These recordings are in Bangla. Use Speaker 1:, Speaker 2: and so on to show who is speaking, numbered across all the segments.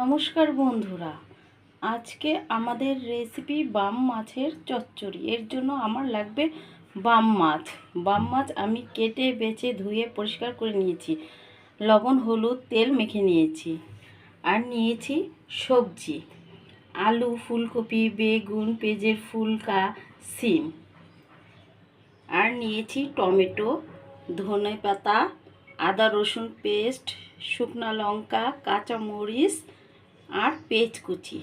Speaker 1: নমস্কার বন্ধুরা। আজকে আমাদের রেসিপি বাম মাছের চচ্চড়ি। এর জন্য আমার লাগবে বাম মাছ। বাম মাছ আমি কেটে, বেছে, ধুয়ে পরিষ্কার করে নিয়েছি। লবণ, হলুদ, তেল মেখে নিয়েছি। আর নিয়েছি সবজি। আলু, ফুলকপি, বেগুন, পেঁয়াজের ফুলকা, সিম। আর নিয়েছি টমেটো ধনে পাতা আদা রসুন পেস্ট, শুকনো লঙ্কা কাঁচা মরিচ আর পেঁয়াজ কুচি।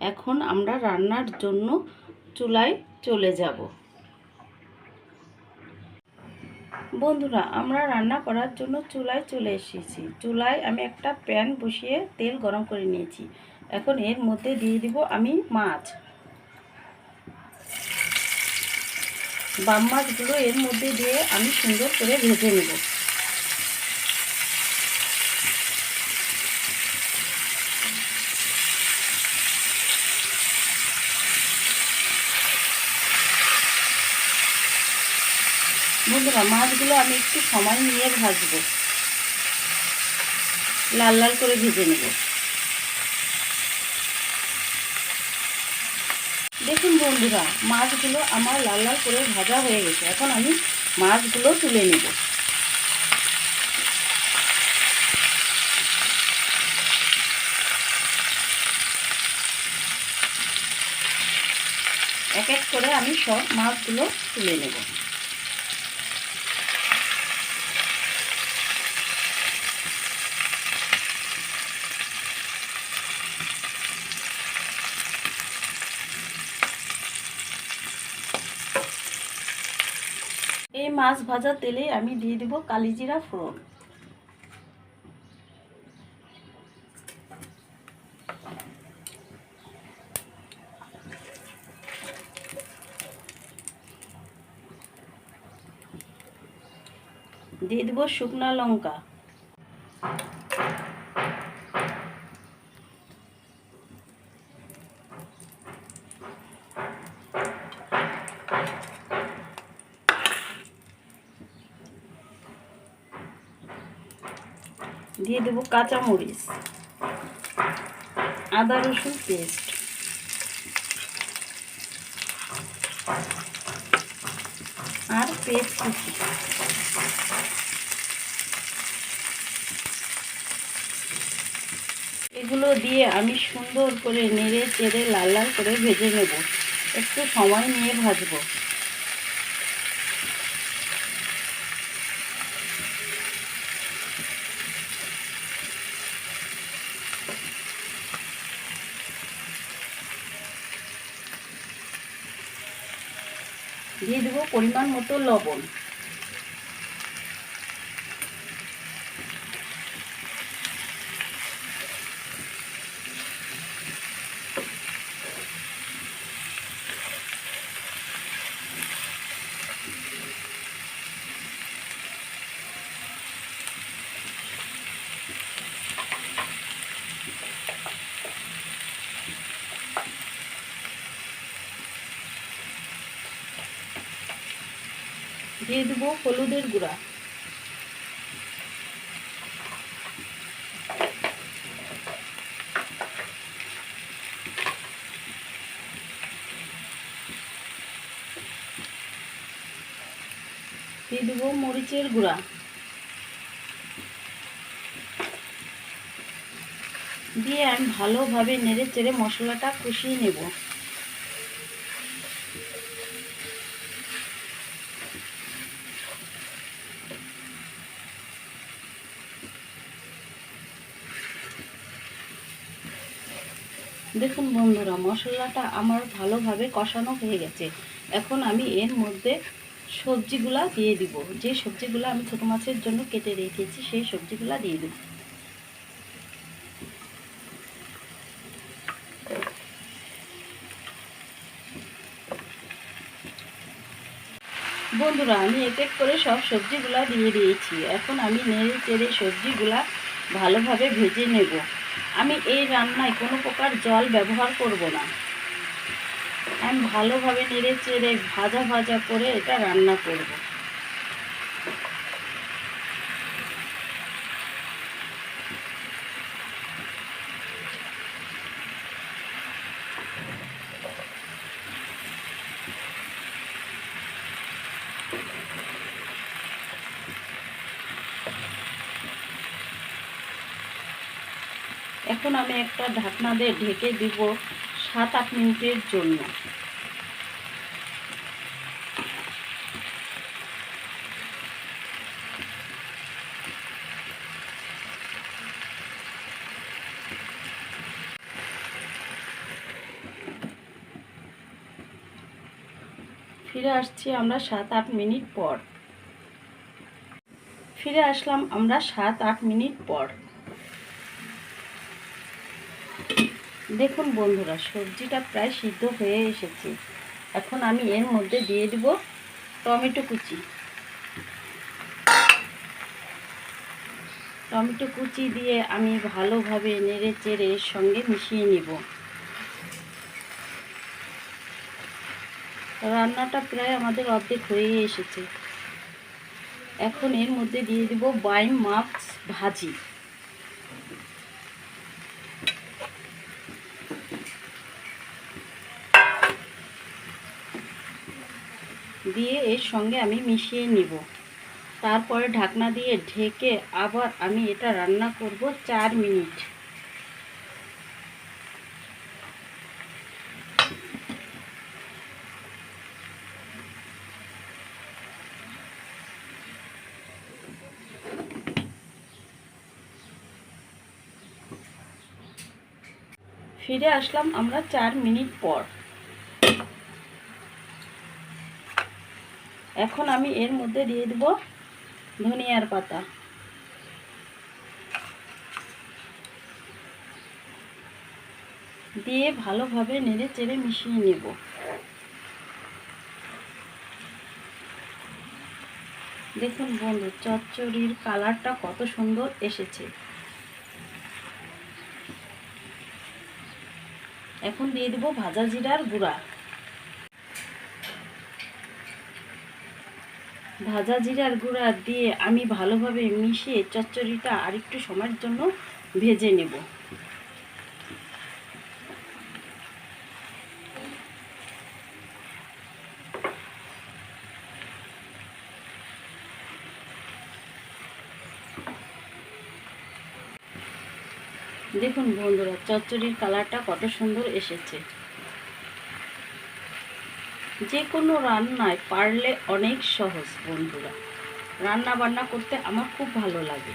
Speaker 1: এখন আমরা রান্নার জন্য চুলায় চলে যাব। বন্ধুরা, আমরা রান্না করার জন্য চুলায় চলে এসেছি। চুলায় আমি একটা প্যান বসিয়ে তেল গরম করে নিয়েছি। এখন এর মধ্যে দিয়ে দিব আমি মাছ। বাম মাছগুলো এর মধ্যে দিয়ে আমি সুন্দর করে ভেজে নেব। বন্ধুরা, মাছগুলো আমি একটু সময় নিয়ে ভাজবো। লাল লাল করে ভেজে নেব। দেখুন বন্ধুরা, মাছগুলো আমার লাল লাল করে ভাজা হয়ে গেছে। এখন আমি মাছগুলো তুলে নেব। এক এক করে আমি সব মাছগুলো তুলে নেব। মাছ ভাজা তেলে আমি দিয়ে দেবো কালিজিরা ফোড়ন। দিয়ে দেবো শুকনা লঙ্কা। দিয়ে দেবো কাঁচা মরিচ আদা রসুন পেস্ট। আর পেস্ট এগুলো দিয়ে আমি সুন্দর করে নেড়ে চেড়ে লাল লাল করে ভেজে নেব। একটু সময় নিয়ে ভাজবো। দিয়ে দেবো পরিমাণ মতো লবণ। দিয়ে দেবো হলুদের গুঁড়া। দিয়ে দেবো মরিচের গুঁড়া। দিয়ে আমি ভালোভাবে নেড়ে চেড়ে মশলাটা কষিয়ে নেব। দেখুন বন্ধুরা, মশলাটা আমার ভালোভাবে কষানো হয়ে গেছে। এখন আমি এর মধ্যে সবজিগুলা দিয়ে দিব। যে সবজিগুলো আমি ছোটো মাছের জন্য কেটে রেখেছি, সেই সবজিগুলা দিয়ে দেব। বন্ধুরা, আমি এক এক করে সব সবজিগুলা দিয়ে দিয়েছি। এখন আমি নেড়ে চেড়ে সবজিগুলা ভালোভাবে ভেজে নেব। আমি এই রান্নায় কোনো প্রকার জল ব্যবহার করব না। আমি ভালোভাবে নেড়ে চেড়ে ভাজা ভাজা করে এটা রান্না করব। এখন আমি একটা ঢাকনা দিয়ে ঢেকে দিব সাত আট মিনিটের জন্য। ফিরে আসছি আমরা সাত আট মিনিট পর। ফিরে আসলাম আমরা সাত আট মিনিট পর। দেখুন বন্ধুরা, সবজিটা প্রায় সিদ্ধ হয়ে এসেছে। এখন আমি এর মধ্যে দিয়ে দিব টমেটো কুচি। টমেটো কুচি দিয়ে আমি ভালোভাবে নেড়ে চেড়ে এর সঙ্গে মিশিয়ে নিব। রান্নাটা প্রায় আমাদের অর্ধেক হয়ে এসেছে। এখন এর মধ্যে দিয়ে দিব বাইম মাছ ভাজি। দিয়ে এর সঙ্গে আমি মিশিয়ে নিব। তারপরে ঢাকনা দিয়ে ঢেকে আবার আমি এটা রান্না করব চার মিনিট। ফিরে আসলাম আমরা চার মিনিট পর। এখন আমি এর মধ্যে দিয়ে দেব ধনিয়ার পাতা। দিয়ে ভালোভাবে নেড়ে চেড়ে মিশিয়ে নেব। দেখুন বন্ধু, চচ্চড়ির কালারটা কত সুন্দর এসেছে। এখন দিয়ে দেবো ভাজা জিরার গুঁড়া। ভাজা জিরার গুঁড়া দিয়ে আমি ভালোভাবে মিশিয়ে চচ্চড়িটা আরেকটু সময়ের জন্য ভেজে নেব। দেখুন বন্ধুরা, চচ্চড়ির কালারটা কত সুন্দর এসেছে। যে কোনো রান্নায় পারলে অনেক সহজ, বন্ধুরা। রান্না বান্না করতে আমার খুব ভালো লাগে।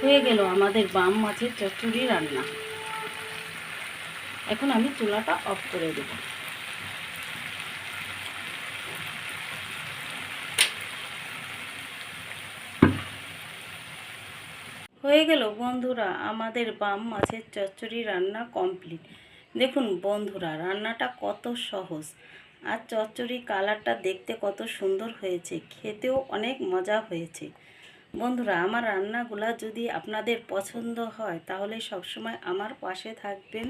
Speaker 1: হয়ে গেল আমাদের বাম মাছের চচ্চড়ি রান্না। এখন আমি চুলাটা অফ করে দেব। হয়ে গেল, বন্ধুরা, আমাদের বাম মাছের চচ্চড়ি রান্না কমপ্লিট। দেখুন বন্ধুরা, রান্নাটা কত সহজ। আর চচ্চড়ি কালারটা দেখতে কত সুন্দর হয়েছে, খেতেও অনেক মজা হয়েছে। বন্ধুরা, আমার রান্নাগুলা যদি আপনাদের পছন্দ হয়, তাহলে সবসময় আমার পাশে থাকবেন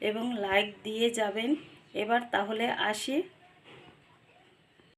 Speaker 1: এবং লাইক দিয়ে যাবেন। এবার তাহলে আসি